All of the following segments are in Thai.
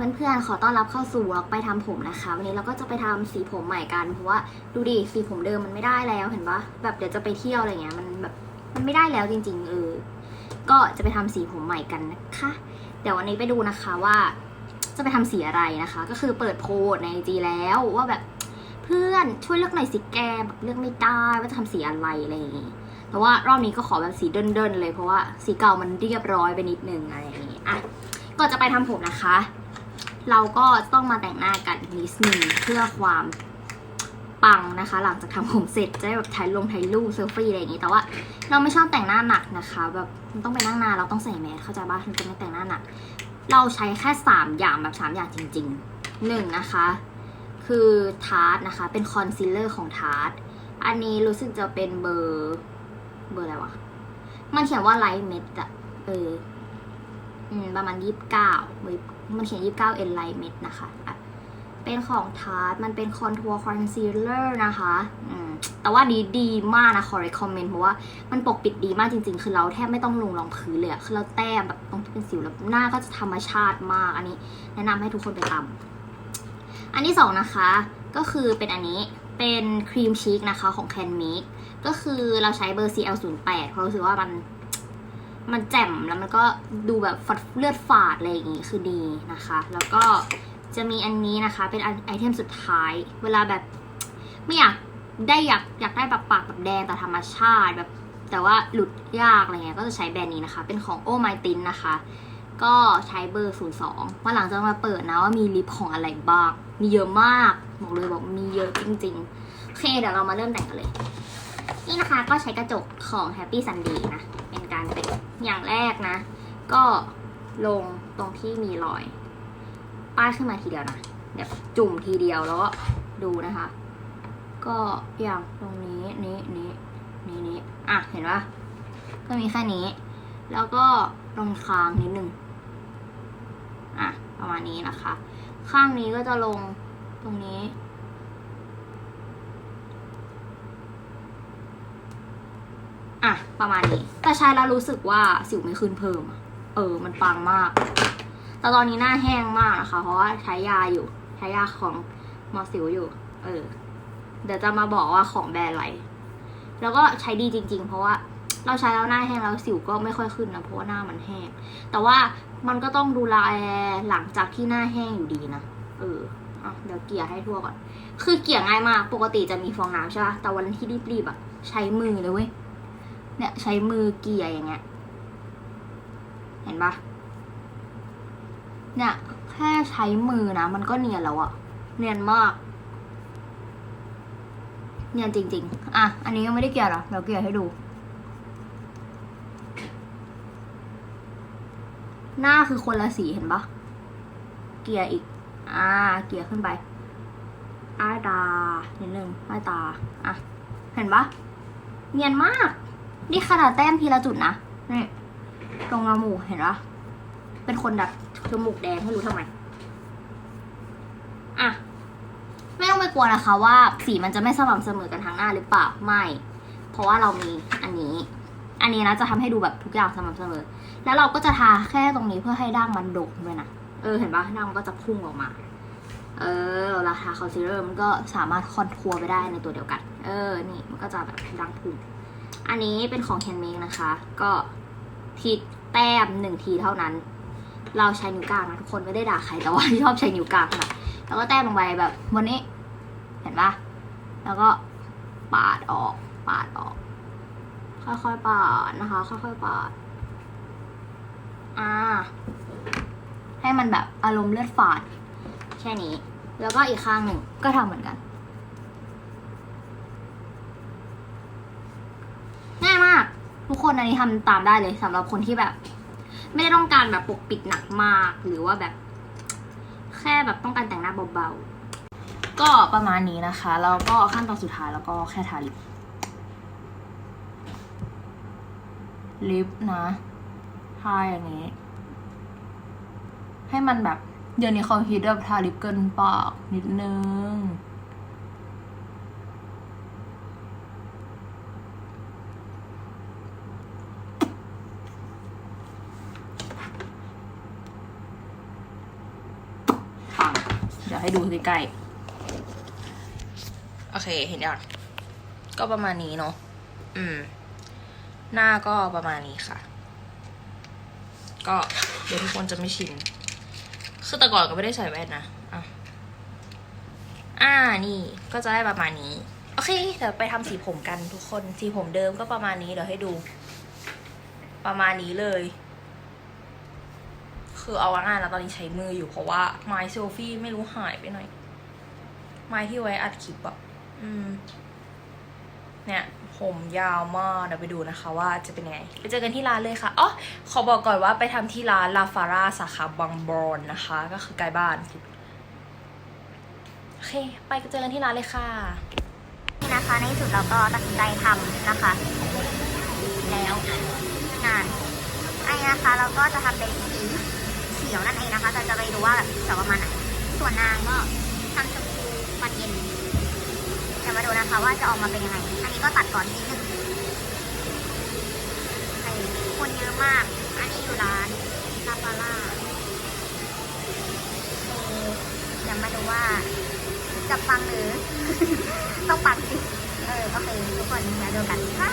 เพื่อนๆ ขอต้อนรับเข้าสู่ล็อกไปทำผมนะคะ วันนี้เราก็จะไปทำสีผมใหม่กัน เพราะว่าดูดิสีผมเดิมมันไม่ได้แล้วเห็นปะแบบเดี๋ยวจะไปเที่ยวอะไรเงี้ยมันแบบมันไม่ได้แล้วจริง ๆ เออ ก็จะไปทำสีผมใหม่กันนะคะ เดี๋ยววันนี้ไปดูนะคะว่า จะไปทำสีอะไรนะคะ ก็คือเปิดโพสในจีแล้วว่าแบบเพื่อนช่วยเลือกหน่อยสิแกแบบเลือกไม่ได้ว่าจะทำสีอะไรอะไรอย่างงี้แต่ว่ารอบนี้ก็ขอแบบสีเดินๆเลยเพราะว่าสีเก่ามันเรียบร้อยไปนิดนึงอะไรอย่างงี้อะก่อนจะไปทำผมนะคะ เราก็ต้องมาแต่งหน้ากันนิดนึงเพื่อความปังนะคะ หลังจากทำผมเสร็จจะได้แบบถ่ายลงถ่ายรูปเซลฟี่อะไรอย่างงี้แต่ว่าเราไม่ชอบแต่งหน้าหนักนะคะ แบบมันต้องไปนั่งนานเราต้องใส่แมสเข้าใจป่ะมันจะไม่แต่งหน้าหนัก เราใช้แค่สามอย่างแบบสามอย่างจริงๆหนึ่งนะคะ คือทาร์ตนะคะ เป็นคอนซีลเลอร์ของทาร์ตอันนี้รู้สึกจะเป็นเบอร์เบอร์อะไรวะมันเขียนว่าไลท์เม็ดอะเออ อืมประมาณยี่สิบเก้ามันเขียนยี่สิบเก้าเอ็นไลท์เม็ดนะคะเป็นของทาร์ตมันเป็นคอนทัวร์คอนซีลเลอร์นะคะอืมแต่ว่าดีดีมากนะขอ recommend เพราะว่ามันปกปิดดีมากจริง ๆ คือเราแทบไม่ต้องลงรองพื้นเลยคือเราแต้มแบบตรงที่เป็นสิวแล้วหน้าก็จะธรรมชาติมากอันนี้ แนะนำให้ทุกคนไปทำอันที่สองนะคะ ก็คือเป็นอันนี้เป็นครีมชีกนะคะของ Can Make ก็คือเราใช้เบอร์ CL08 เพราะรู้สึกว่ามัน มันแจ่มแล้วมันก็ดูแบบฟัดเลือดฝาดอะไรอย่างงี้คือดีนะคะ แล้วก็จะมีอันนี้นะคะ เป็นไอเทมสุดท้าย เวลาแบบไม่อยากได้อยากอยากได้แบบปากแบบแดงแต่ธรรมชาติแบบ แต่ว่าหลุดยากอะไรเงี้ยก็จะใช้แบรนด์นี้นะคะ เป็นของโอไมตินนะคะ ก็ใช้เบอร์ 02วันหลังจะมาเปิดนะว่ามีลิปของอะไรบ้างมีเยอะมากบอกเลยบอกมีเยอะจริงๆโอเคเดี๋ยวเรามาเริ่มแต่งกันเลย นี่นะคะก็ใช้กระจกของ Happy Sunday นะ การเป็นอย่างแรกนะ ก็ลงตรงที่มีรอย ป้ายขึ้นมาทีเดียวนะแบบจุ่มทีเดียวแล้วก็ดูนะคะ ก็อย่างตรงนี้นี้นี้นี้นี้อะเห็นปะก็มีแค่นี้ แล้วก็ตรงคางนิดนึงอะประมาณนี้นะคะ ข้างนี้ก็จะลงตรงนี้ อะ ประมาณนี้ แต่ใช้แล้วรู้สึกว่าสิวไม่ขึ้นเพิ่ม เออ มันปังมาก แต่ตอนนี้หน้าแห้งมากนะคะ เพราะว่าใช้ยาอยู่ ใช้ยาของหมอสิวอยู่ เออ เดี๋ยวจะมาบอกว่าของแบรนด์อะไร แล้วก็ใช้ดีจริง ๆ เพราะว่าเราใช้แล้วหน้าแห้งแล้วสิวก็ไม่ค่อยขึ้นนะเพราะว่าหน้ามันแห้ง แต่ว่ามันก็ต้องดูแลหลังจากที่หน้าแห้งอยู่ดีนะ เอออะเดี๋ยวเกลี่ยให้ทั่วก่อน คือเกลี่ยง่ายมาก ปกติจะมีฟองน้ำใช่ปะแต่วันที่รีบๆอะใช้มือเลยเว้ย เนี่ยใช้มือเกี่ยอย่างเงี้ย เห็นปะเนี่ยแค่ใช้มือนะ มันก็เนียนแล้วอะเนียนมาก เนียนจริง ๆ อะ อันนี้ยังไม่ได้เกี่ยหรอเดี๋ยวเกี่ยให้ดู หน้าคือคนละสีเห็นปะเกี่ยอีก อ่า เกี่ยขึ้นไปใต้ตานิดนึงใต้ตา อะ เห็นปะเนียนมาก นี่ขนาดแต้มทีละจุดนะนี่ตรงจมูกเห็นปะเป็นคนดัดจมูกแดงไม่รู้ทำไม อะ ไม่ต้องไปกลัวนะคะว่าสีมันจะไม่สม่ำเสมอกันทั้งหน้าหรือเปล่า ไม่ เพราะว่าเรามีอันนี้ อันนี้นะจะทำให้ดูแบบทุกอย่างสม่ำเสมอ แล้วเราก็จะทาแค่ตรงนี้เพื่อให้ด่างมันโด่งด้วยนะ เออ เห็นปะด่างมันก็จะพุ่งออกมา เออ ราคาคอนซีลเลอร์มันก็สามารถคอนทัวร์ไปได้ในตัวเดียวกัน เออ นี่มันก็จะแบบด่างพุ่ง อันนี้เป็นของแฮนด์เมดนะคะ ก็ทีแต้มหนึ่งทีเท่านั้น เราใช้นิ้วกลางนะทุกคนไม่ได้ด่าใครแต่ว่าชอบใช้นิ้วกลางค่ะแล้วก็แต้มลงไปแบบวันนี้ เห็นปะแล้วก็ปาดออก ปาดออก ค่อยๆปาดนะคะ ค่อยๆปาด อ่า ให้มันแบบอารมณ์เลือดฝาด แค่นี้ แล้วก็อีกข้างหนึ่งก็ทำเหมือนกัน ง่ายมาก ทุก คนอันนี้ทำตามได้เลยสำหรับคนที่แบบ ไม่ได้ต้องการแบบปกปิดหนักมาก หรือว่าแบบ แค่แบบต้องการแต่งหน้าเบาๆ ก็ประมาณนี้นะคะแล้วก็ขั้นตอนสุดท้ายแล้วก็แค่ทาลิปลิปนะทาอย่างนี้ ให้มันแบบ เดี๋ยวนี้เขาฮิตแบบทาลิปเกินปากนิดนึง ยวให้ดูใกล้ๆโอเค เห็นยังก็ประมาณนี้เนาะอืม หน้าก็ประมาณนี้ค่ะ ก็เดี๋ยวทุกคนจะไม่ชินคือแต่ก่อนก็ไม่ได้ใส่แว่นนะอะอ่านี่ก็จะได้ประมาณนี้ โอเคเดี๋ยวไปทำสีผมกันทุกคนสีผมเดิมก็ประมาณนี้เดี๋ยวให้ดู ประมาณนี้เลย คือเอาง่ายๆแล้วตอนนี้ใช้มืออยู่เพราะว่าไม้เซลฟี่ไม่รู้หายไปไหนไม้ที่ไว้อัดคลิปอะอืม เนี่ยผมยาวมากเดี๋ยวไปดูนะคะว่าจะเป็นยังไง ไปเจอกันที่ร้านเลยค่ะอ๋อขอบอกก่อนว่าไปทำที่ร้านลาฟาร่าสาขาบางบอนนะคะ ก็คือใกล้บ้านโอเค ไปเจอกันที่ร้านเลยค่ะนี่นะคะในที่สุดเราก็ตัดสินใจทำนะคะ แล้วงานไอ้นะคะเราก็จะทำเป็นสี นั่นเองนะคะแต่จะไปดูว่าแบบสีเขียวประมาณไหนส่วนนางก็ทำชมพูปันเย็นจะมาดูนะคะว่าจะออกมาเป็นยังไง อันนี้ก็ตัดก่อนนิดนึงไอ้คนเยอะมาก อันนี้อยู่ร้านลาฟาร่าเดี๋ยวมาดูว่าจะฟังหรือ ต้องปังสิ เออโอเคทุกคนมาดูกันค่ะ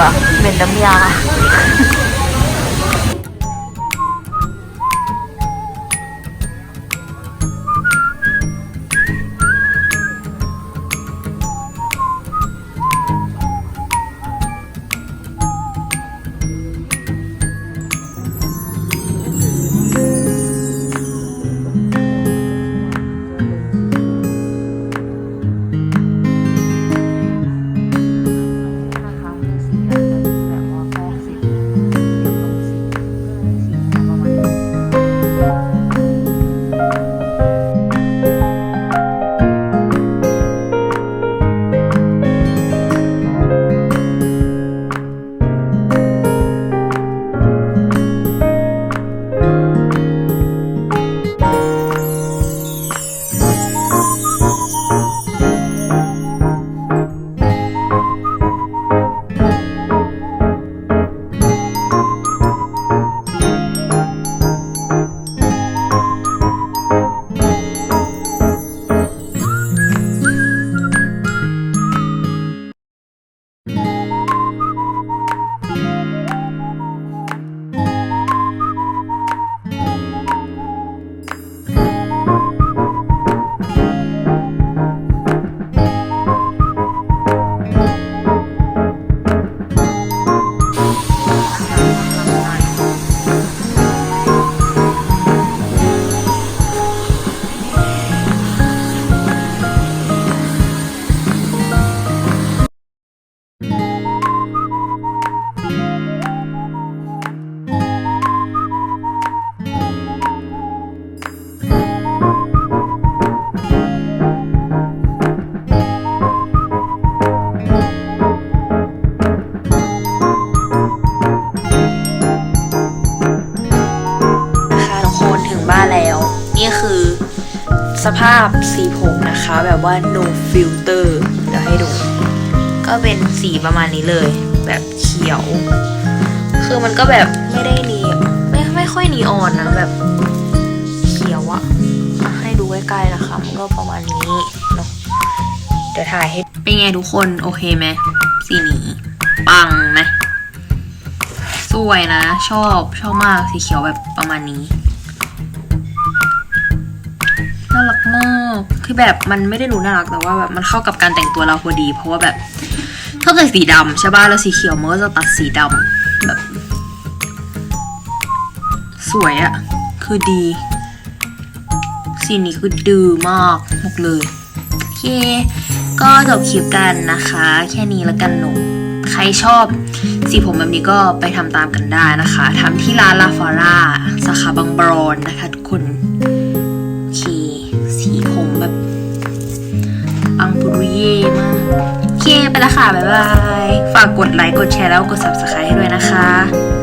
ลือเหม็นน้ำยา สภาพสีผมนะคะ แบบว่า no filter เดี๋ยวให้ดู ก็เป็นสีประมาณนี้เลย แบบเขียว คือมันก็แบบไม่ได้นีไม่ไม่ค่อยนีออนนะแบบเขียวอะให้ดูใกล้ๆนะคะ มันก็ประมาณนี้เนาะเดี๋ยวถ่ายให้ เป็นไงทุกคนโอเคไหมสีนี้ปังไหมสวยนะ ชอบชอบมากสีเขียวแบบประมาณนี้ น่ารักมากคือแบบมันไม่ได้ดูน่ารักแต่ว่าแบบมันเข้ากับการแต่งตัวเราพอดี เพราะว่าแบบเธาเกิดสีดำใช่ป่ะแล้วสีเขียวมันก็จะตัดสีดำแบบ สวยอะคือดี สีนี้คือดื้อมากบอกเลยโอเค ก็จบคลิปกันนะคะ แค่นี้แล้วกันหนูใครชอบสีผมแบบนี้ก็ไปทำตามกันได้นะคะทำที่ร้านลาฟาร่าสาขาบางบรอนนะคะทุกคน เย่มากโอเคไปและค่ะ บ๊ายบาย ฝากกดไลค์ กดแชร์แล้วกด subscribe ให้ด้วยนะคะ